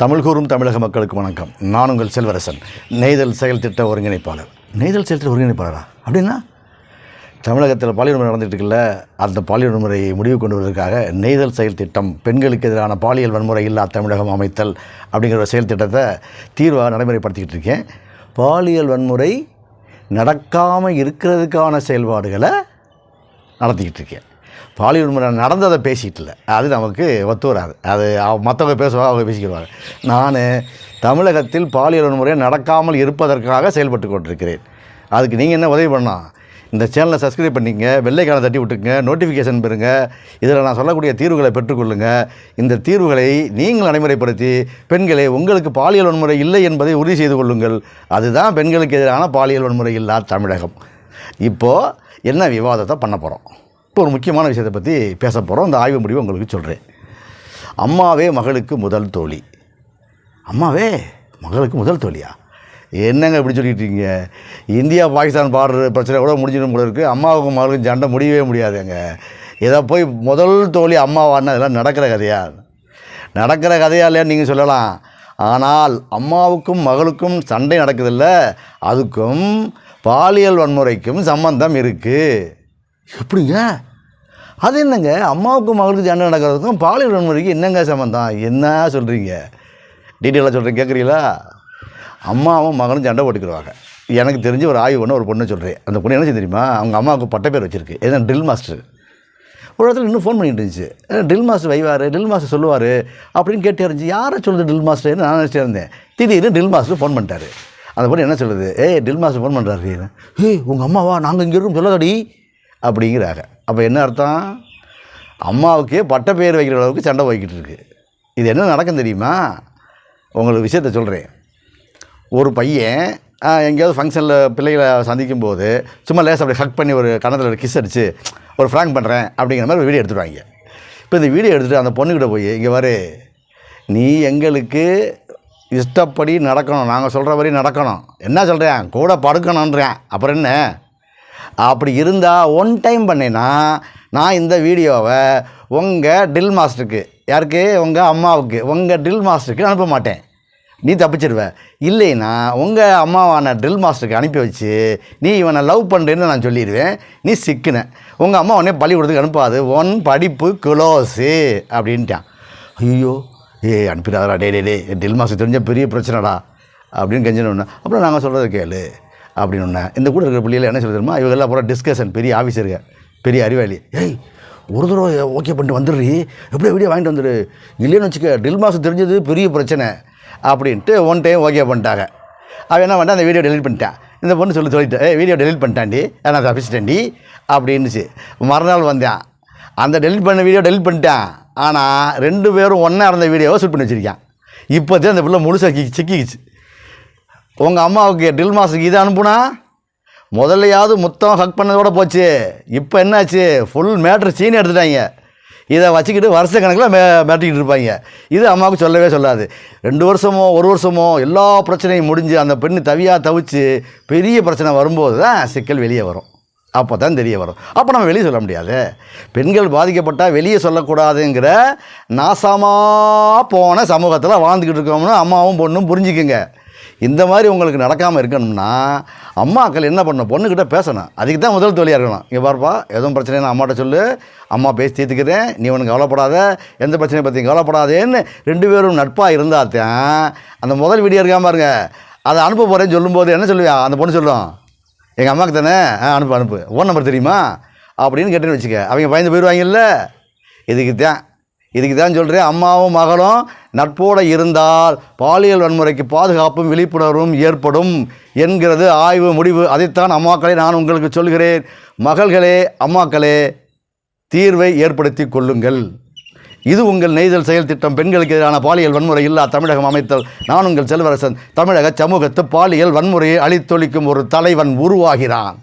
தமிழ் கூறும் தமிழக மக்களுக்கு வணக்கம். நான் உங்கள் செல்வரசன் நெய்தல் செயல் திட்ட ஒருங்கிணைப்பாளர். நெய்தல் செயல் திட்ட ஒருங்கிணைப்பாளரா? அப்படின்னா தமிழகத்தில் பாலியல் முறை நடந்துட்டு இருக்குல்ல அந்த பாலியல் முறையை முடிவு கொண்டு வருவதற்காக நெய்தல் செயல் திட்டம் பெண்களுக்கு எதிரான பாலியல் வன்முறை இல்லா தமிழகம் அமைத்தல் அப்படிங்கிற ஒரு செயல் திட்டத்தை தீர்வாக நடைமுறைப்படுத்திக்கிட்டு இருக்கேன் பாலியல் வன்முறை நடக்காமல் இருக்கிறதுக்கான செயல்பாடுகளை நடத்திக்கிட்டு இருக்கேன் பாலியல் முறை நடந்ததை பேசிகிட்டு இல்லை. அது நமக்கு ஒத்து வராது. அது அவ- மற்றவங்க பேசுவாங்க அவங்க பேசிக்கிடுவாங்க. நான் தமிழகத்தில் பாலியல் வன்முறை நடக்காமல் இருப்பதற்காக செயல்பட்டு கொண்டிருக்கிறேன். அதுக்கு நீங்கள் என்ன உதவி பண்ணால் இந்த சேனலை சப்ஸ்கிரைப் பண்ணிங்க வெள்ளைக்கான தட்டி விட்டுருங்க நோட்டிஃபிகேஷன் பெறுங்க. இதில் நான் சொல்லக்கூடிய தீர்வுகளை பெற்றுக்கொள்ளுங்க இந்த தீர்வுகளை நீங்கள் நடைமுறைப்படுத்தி பெண்களை உங்களுக்கு பாலியல் வன்முறை இல்லை என்பதை உறுதி செய்து கொள்ளுங்கள். அதுதான் பெண்களுக்கு எதிரான பாலியல் வன்முறை இல்லா தமிழகம். இப்போது என்ன விவாதத்தை பண்ண போகிறோம் இப்போ ஒரு முக்கியமான விஷயத்தை பற்றி பேச போகிறோம் இந்த ஆய்வு முடிவு உங்களுக்கு சொல்கிறேன் அம்மாவே மகளுக்கு முதல் தோழி. அம்மாவே மகளுக்கு முதல் தோழியா? என்னங்க இப்படி சொல்லிட்டு இந்தியா பாகிஸ்தான் பாடுற பிரச்சனை கூட முடிஞ்சிடும் போல இருக்குது அம்மாவுக்கும் மகளுக்கும் சண்டை முடியவே முடியாதுங்க. இதை போய் முதல் தோழி அம்மாவான்னா அதெல்லாம் நடக்கிற கதையா? நடக்கிற கதையா இல்லையான்னு நீங்கள் சொல்லலாம். ஆனால் அம்மாவுக்கும் மகளுக்கும் சண்டை நடக்குதில்ல. அதுக்கும் பாலியல் வன்முறைக்கும் சம்பந்தம் இருக்குது எப்படிங்க? அது என்னங்க? அம்மாவுக்கும் மகளுக்கும் சண்டை நடக்கிறதுக்கும் பாலியல் வன்முறைக்கு என்னங்க சம்மந்தம் என்ன சொல்கிறீங்க டீட்டெயிலாக சொல்கிறேன் கேட்குறீங்களா அம்மாவும் மகனும் சண்டை போட்டுக்கிடுவாங்க. எனக்கு தெரிஞ்ச ஒரு ஆய்வு பண்ண ஒரு பொண்ணு சொல்கிறேன் அந்த பொண்ணு என்ன செய்ய தெரியுமா? அவங்க அம்மாவுக்கு பட்ட பேர் வச்சுருக்கு. ஏன்னா ட்ரில் மாஸ்டர் ஒரு இடத்துல இன்னும் ஃபோன் பண்ணிட்டு இருந்துச்சு. ட்ரில் மாஸ்டர் வைவார் ட்ரில் மாஸ்டர் சொல்லுவார் அப்படின்னு கேட்டு இருந்துச்சு யாரை சொல்லுது ட்ரில் மாஸ்டர்னு நான் நினச்சிட்டு இருந்தேன். திடீர்னு ட்ரில் மாஸ்டர் ஃபோன் பண்ணிட்டாரு. அந்த பொண்ணு என்ன சொல்லுது? ஏய் ட்ரில் மாஸ்டர் ஃபோன் பண்ணுறாரு ஏய் உங்கள் அம்மாவா? நாங்கள் இங்கே இருக்கும் சொல்லாதடி. அப்படிங்கிறாங்க. அப்போ என்ன அர்த்தம்? அம்மாவுக்கே பட்ட பேர் வைக்கிற அளவுக்கு சண்டை போய்கிட்டு இருக்கு. இது என்ன நடக்கும் தெரியுமா? உங்களுக்கு விஷயத்த சொல்கிறேன் ஒரு பையன் எங்கேயாவது ஃபங்க்ஷனில் பிள்ளைகளை சந்திக்கும் போது சும்மா லேஸ் அப்படி ஹக் பண்ணி ஒரு கணத்தில் ஒரு கிஸ் அடித்து ஒரு ஃப்ராங்க் பண்ணுறேன் அப்படிங்கிற மாதிரி ஒரு வீடியோ எடுத்துருவாங்க இப்போ இந்த வீடியோ எடுத்துகிட்டு அந்த பொண்ணுக்கிட்ட போய் இங்கே வரு நீ எங்களுக்கு இஷ்டப்படி நடக்கணும். நாங்கள் சொல்கிற வரையும் நடக்கணும். என்ன சொல்கிறேன் கூட படுக்கணுன்றேன் அப்புறம் என்ன? அப்படி இருந்தால் ஒன் டைம் பண்ணேன்னா நான் இந்த வீடியோவை உங்கள் ட்ரில் மாஸ்டருக்கு யாருக்கு? உங்கள் அம்மாவுக்கு உங்கள் ட்ரில் மாஸ்டருக்கு அனுப்ப மாட்டேன். நீ தப்பிச்சிருவ இல்லைன்னா உங்கள் அம்மாவான ட்ரில் மாஸ்டருக்கு அனுப்பி வச்சு நீ இவனை லவ் பண்ணுறேன்னு நான் சொல்லிடுவேன். நீ சிக்கின. உங்கள் அம்மா உடனே பள்ளிக்கூடத்துக்கு அனுப்பாது. ஒன் படிப்பு க்ளோஸு அப்படின்ட்டான். ஐயோ ஏ அனுப்பிடாதடா. டே டே டே ட்ரில் மாஸ்டர் தெரிஞ்ச பெரிய பிரச்சனைடா அப்படின்னு கெஞ்சினோன்னே அப்புறம் நாங்கள் சொல்கிறத கேளு. அப்படின்னு ஒன்று இந்த கூட இருக்கிற பிள்ளைகள் என்ன சொல்ல தெரியுமா? இவங்கெல்லாம் பூரா டிஸ்கஷன் பெரிய ஆஃபீஸருங்க பெரிய அறிவாளி. ஏய் ஒரு தடவை ஓகே பண்ணிட்டு வந்துடுறி. எப்படியோ வீடியோ வாங்கிட்டு வந்துடு. இல்லைன்னு வச்சுக்க டில் மாதம் தெரிஞ்சது பெரிய பிரச்சனை அப்படின்ட்டு ஒன் டைம் ஓகே பண்ணிட்டாங்க. அவன் என்ன பண்ணிட்டான்? அந்த வீடியோ டெலிட் பண்ணிட்டான். இந்த பொண்ணு சொல்லி சொல்லிட்டேன் ஏ வீடியோ டெலிட் பண்ணிட்டான்டி. நான் தப்பிச்சிட்டேன்டி. அப்படின்னுச்சு. மறுநாள் வந்தேன். அந்த டெலிட் பண்ண வீடியோ டெலிட் பண்ணிட்டேன். ஆனால் ரெண்டு பேரும் ஒன்றா இருந்த வீடியோவை ஷூட் பண்ணி வச்சுருக்கேன். இப்போதே அந்த பிள்ளை முழுசாக சிக்கிக்கிச்சு. உங்கள் அம்மாவுக்கு ட்ரில் மாஸ்டருக்கு இதை அனுப்புனா? முதல்லையாவது முத்தம் ஹக் பண்ணதோட போச்சு. இப்போ என்னாச்சு? ஃபுல் மேட்ரு சீனி எடுத்துட்டாங்க. இதை வச்சுக்கிட்டு வருஷ கணக்கில் மே மிரட்டிக்கிட்டு இருப்பாங்க. இது அம்மாவுக்கு சொல்லவே சொல்லாது. ரெண்டு வருஷமோ ஒரு வருஷமோ எல்லா பிரச்சனையும் முடிஞ்சு அந்த பெண்ணு தவியாக தவிச்சு பெரிய பிரச்சனை வரும்போது தான் சிக்கல் வெளியே வரும். அப்போ தான் தெரிய வரும். அப்போ நம்ம வெளியே சொல்ல முடியாது. பெண்கள் பாதிக்கப்பட்டால் வெளியே சொல்லக்கூடாதுங்கிற நாசமாக போன சமூகத்தில் வாழ்ந்துக்கிட்டு இருக்கோம்னு அம்மாவும் பொண்ணும் புரிஞ்சுக்குங்க. இந்த மாதிரி உங்களுக்கு நடக்காமல் இருக்கணும்னா அம்மாக்கள் என்ன பண்ணும் பொண்ணுக்கிட்ட பேசணும். அதுக்கு தான் முதல் தோழியாக இருக்கணும். இங்கே பாருப்பா எதுவும் பிரச்சனை அம்மாட்ட சொல்லு. அம்மா பேசி தீர்த்துக்கிறேன். நீ உனக்கு கவலைப்படாத. எந்த பிரச்சனையை பற்றி கவலைப்படாதேன்னு ரெண்டு பேரும் நட்பாக இருந்தால் தான் அந்த முதல் வீடியோ இருக்காம பாருங்க. அதை அனுப்ப போகிறேன்னு சொல்லும்போது என்ன சொல்லுவியா? அந்த பொண்ணு சொல்லும். எங்கள் அம்மாவுக்கு தானே? ஆ அனுப்பு அனுப்பு. ஃபோன் நம்பர் தெரியுமா? அப்படின்னு கேட்டேன்னு வச்சுக்க. அவங்க பயந்து போயிடுவாங்கல்ல இதுக்கு தான். இதுக்கு தான் சொல்கிறேன் அம்மாவும் மகளும் நட்போடு இருந்தால் பாலியல் வன்முறைக்கு பாதுகாப்பும் விழிப்புணர்வும் ஏற்படும் என்கிறது ஆய்வு முடிவு. அதைத்தான் அம்மாக்களை நான் உங்களுக்கு சொல்கிறேன். மகள்களே அம்மாக்களே தீர்வை ஏற்படுத்தி கொள்ளுங்கள். இது உங்கள் நெய்தல் செயல் திட்டம். பெண்களுக்கு எதிரான பாலியல் வன்முறை இல்லா தமிழகம் அமைத்தல். நான் உங்கள் செல்வரசன். தமிழக சமூகத்து பாலியல் வன்முறையை அழித்தொழிக்கும் ஒரு தலைவன் உருவாகிறான்.